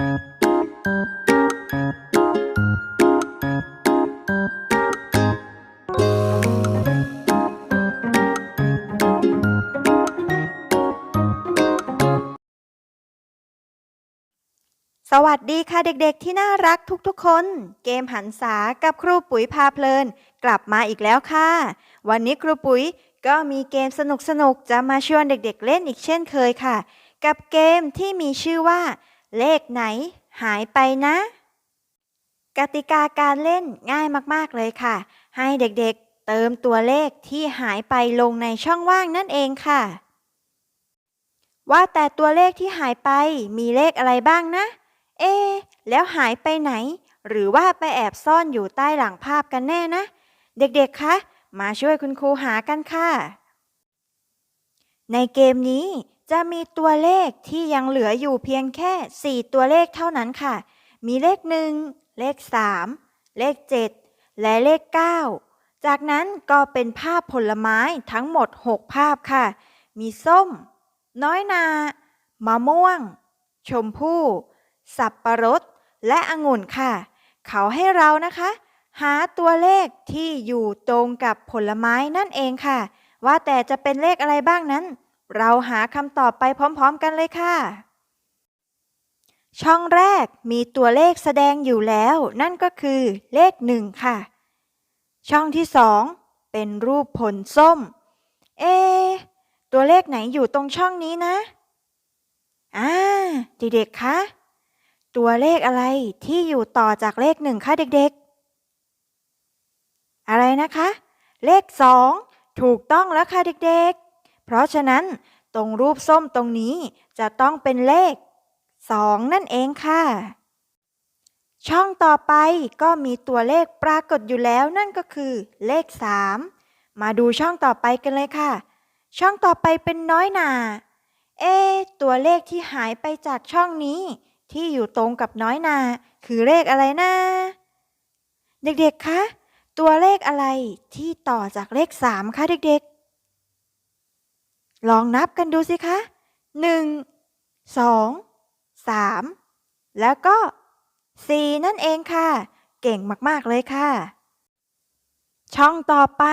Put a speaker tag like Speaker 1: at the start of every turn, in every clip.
Speaker 1: สวัสดีค่ะเด็กๆที่น่ารักทุกๆคน เกมหันษากับครูปุ๋ยพาเพลิน กลับมาอีกแล้วค่ะ วันนี้ครูปุ๋ยก็มีเกมสนุกๆ จะมาชวนเด็กๆเล่นอีกเช่นเคยค่ะ กับเกมที่มีชื่อว่า เลขไหนหายไปนะ กติกาการเล่นง่ายมากๆเลยค่ะ ให้เด็กๆเติมตัวเลขที่หายไปลงในช่องว่างนั่นเองค่ะ ว่าแต่ตัวเลขที่หายไปมีเลขอะไรบ้างนะ เอ๊แล้วหายไปไหน หรือว่าไปแอบซ่อนอยู่ใต้หลังภาพกันแน่นะ เด็กๆ คะ มาช่วยคุณครูหากันค่ะ ในเกมนี้ จะมีตัวเลขที่ยังเหลืออยู่เพียงแค่ 4 ตัวเลขเท่านั้นค่ะ มีเลข 1 เลข 3 เลข 7 และเลข 9 จากนั้นก็เป็นภาพผลไม้ทั้งหมด 6 ภาพค่ะ มีส้ม น้อยนา มะม่วง ชมพู่ สับประรด และองุ่นค่ะ เขาให้เรานะคะ หาตัวเลขที่อยู่ตรงกับผลไม้นั่นเองค่ะ ว่าแต่จะเป็นเลขอะไรบ้างนั้น เราหาคำตอบไปพร้อมๆกันเลยค่ะ ช่องแรกมีตัวเลขแสดงอยู่แล้ว นั่นก็คือเลขหนึ่งค่ะ ช่องที่สองเป็นรูปผลส้ม เอะตัวเลขไหนอยู่ตรงช่องนี้นะอ่าเด็กๆคะตัวเลขอะไรที่อยู่ต่อจากเลขหนึ่งคะเด็กๆ อะไรนะคะ เลขสองถูกต้องแล้วค่ะเด็กๆ เพราะฉะนั้นตรงรูปส้มตรงนี้จะต้องเป็นเลขสองนั่นเองค่ะ ช่องต่อไปก็มีตัวเลขปรากฏอยู่แล้วนั่นก็คือเลขสามมาดูช่องต่อไปกันเลยค่ะ ช่องต่อไปเป็นน้อยหนาเอ ตัวเลขที่หายไปจากช่องนี้ ที่อยู่ตรงกับน้อยนาคือเลขอะไรนะ เด็กๆ คะ ตัวเลขอะไรที่ต่อจากเลขสามคะเด็กๆ ลองนับกันดูสิคะหนึ่งสองสามแล้วก็สี่นั่นเองค่ะ เก่งมากๆเลยค่ะ ช่องต่อไป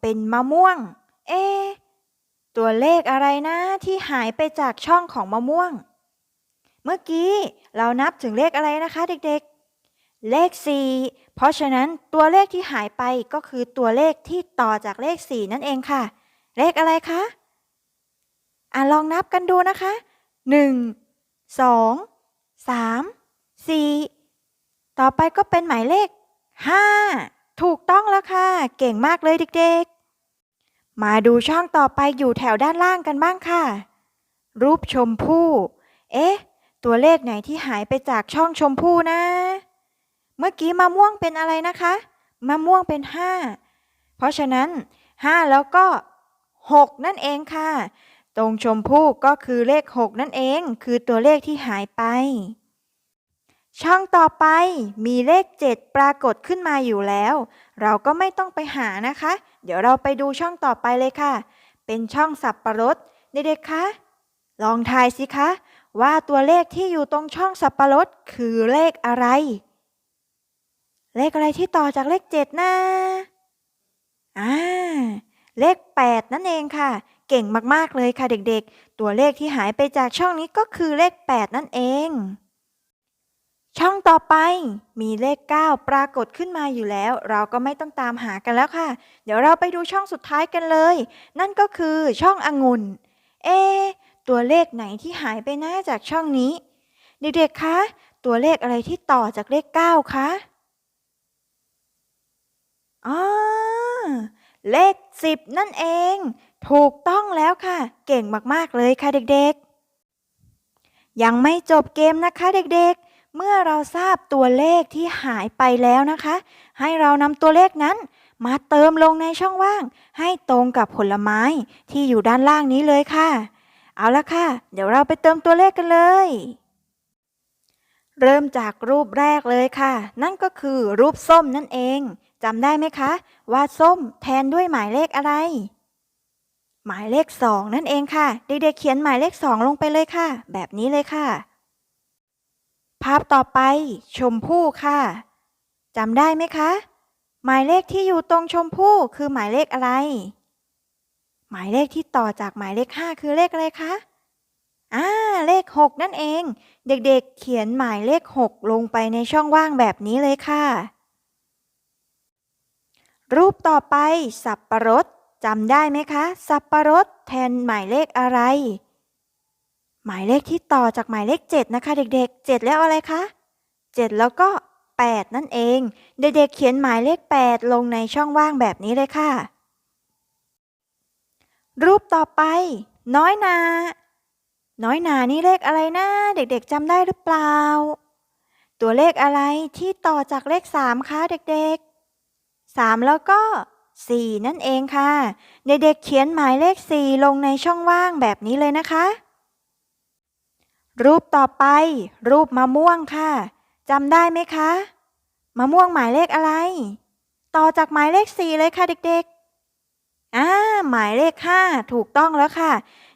Speaker 1: เป็นมะม่วง เอะตัวเลขอะไรนะที่หายไปจากช่องของมะม่วง เมื่อกี้เรานับถึงเลขอะไรนะคะเด็กๆ เลข 4 เพราะฉะนั้นตัวเลขที่หายไปก็คือตัวเลขที่ต่อจากเลข 4 นั่นเองค่ะ เลขอะไรคะ อะลองนับกันดูนะคะ 1 2 3 4 ต่อไปก็เป็นหมายเลข 5 ถูกต้องแล้วค่ะ เก่งมากเลยเด็กๆ มาดูช่องต่อไปอยู่แถวด้านล่างกันบ้างค่ะ รูปชมพู่ เอ๊ะ ตัวเลขไหนที่หายไปจากช่องชมพู่นะ เมื่อกี้มะม่วงเป็นอะไรนะคะ มะม่วงเป็น 5 เพราะฉะนั้น 5 แล้วก็ 6 นั่นเองค่ะ ตรงชมพู่ก็คือเลข 6 นั่นเอง คือตัวเลขที่หายไป ช่องต่อไปมีเลข 7 ปรากฏขึ้นมาอยู่แล้ว เราก็ไม่ต้องไปหานะคะ เดี๋ยวเราไปดูช่องต่อไปเลยค่ะ เป็นช่องสับประรดเด็กๆคะลองทายสิคะ ว่าตัวเลขที่อยู่ตรงช่องสับประรดคือเลขอะไร เลขอะไรที่ต่อจากเลขเจ็ดนะอ่าเลขแปดนั่นเองค่ะ เก่งมากๆเลยค่ะเด็กๆ ตัวเลขที่หายไปจากช่องนี้ก็คือเลขแปดนั่นเอง ช่องต่อไปมีเลข 9 ปรากฏขึ้นมาอยู่แล้ว เราก็ไม่ต้องตามหากันแล้วค่ะ เดี๋ยวเราไปดูช่องสุดท้ายกันเลย นั่นก็คือช่ององุ่น เอ ตัวเลขไหนที่หายไปน้าจากช่องนี้ เด็กๆ คะ ตัวเลขอะไรที่ต่อจากเลข 9 คะอ๋อ เลข 10 นั่นเอง ถูกต้องแล้วค่ะ เก่งมากๆเลยค่ะเด็กๆ ยังไม่จบเกมนะคะเด็กๆ เมื่อเราทราบตัวเลขที่หายไปแล้วนะคะ ให้เรานำตัวเลขนั้น มาเติมลงในช่องว่าง ให้ตรงกับผลไม้ที่อยู่ด้านล่างนี้เลยค่ะ เอาละค่ะ เดี๋ยวเราไปเติมตัวเลขกันเลยเริ่มจากรูปแรกเลยค่ะ นั่นก็คือรูปส้มนั่นเอง จำได้ไหมคะ ว่าส้มแทนด้วยหมายเลขอะไร หมายเลขสองนั่นเองค่ะ เด็กๆเขียนหมายเลขสองลงไปเลยค่ะ แบบนี้เลยค่ะ ภาพต่อไป ชมพู่ค่ะจำได้ไหมคะ หมายเลขที่อยู่ตรงชมพู่คือหมายเลขอะไร หมายเลขที่ต่อจากหมายเลขห้าคือเลขอะไรคะอ่าเลขหกนั่นเอง เด็กๆ เขียนหมายเลขหกลงไปในช่องว่างแบบนี้เลยค่ะ รูปต่อไป สับประรดจำได้ไหมคะ สับประรดแทนหมายเลขอะไร หมายเลขที่ต่อจากหมายเลขเจ็ดนะคะ เด็กๆเจ็ดแล้วอะไรคะเจ็ดแล้วก็แปดนั่นเอง เด็กๆ เขียนหมายเลขแปดลงในช่องว่างแบบนี้เลยค่ะ รูปต่อไป น้อยนา น้อยนานี่เลขอะไรนะ เด็กๆจำได้หรือเปล่า ตัวเลขอะไรที่ต่อจากเลขสามคะเด็กๆ สามแล้วก็สี่นั่นเองค่ะ เด็กๆเขียนหมายเลขสี่ลงในช่องว่างแบบนี้เลยนะคะ รูปต่อไป รูปมะม่วงค่ะจำได้ไหมคะ มะม่วงหมายเลขอะไร ต่อจากหมายเลขสี่เลยค่ะเด็กๆอ่าหมายเลขห้าถูกต้องแล้วค่ะ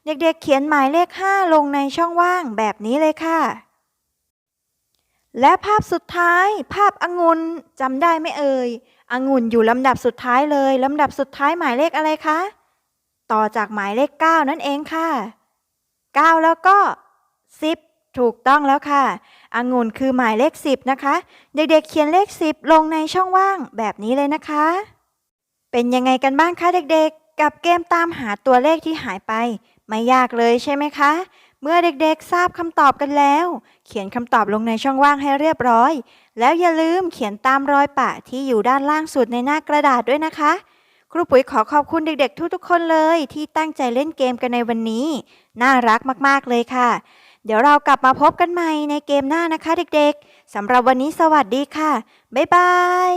Speaker 1: เด็กๆเขียนหมายเลขห้าลงในช่องว่างแบบนี้เลยค่ะและภาพสุดท้ายภาพองุ่นจำได้ไหมเอ่ย องุ่นอยู่ลำดับสุดท้ายเลย ลำดับสุดท้ายหมายเลขอะไรคะ ต่อจากหมายเลขเก้านั่นเองค่ะเก้าแล้วก็สิบถูกต้องแล้วค่ะองุ่นคือหมายเลขสิบนะคะ เด็กๆเขียนเลขสิบลงในช่องว่างแบบนี้เลยนะคะ เป็นยังไงกันบ้างคะเด็กๆ กับเกมตามหาตัวเลขที่หายไป ไม่ยากเลยใช่ไหมคะ เมื่อเด็กๆทราบคำตอบกันแล้ว เขียนคำตอบลงในช่องว่างให้เรียบร้อย แล้วอย่าลืมเขียนตามรอยปะที่อยู่ด้านล่างสุดในหน้ากระดาษด้วยนะคะ ครูปุ๋ยขอขอบคุณเด็กๆ ทุกๆ คนเลย ที่ตั้งใจเล่นเกมกันในวันนี้ น่ารักมากๆเลยค่ะ เดี๋ยวเรากลับมาพบกันใหม่ในเกมหน้านะคะเด็กๆสำหรับวันนี้สวัสดีค่ะ บ๊ายบาย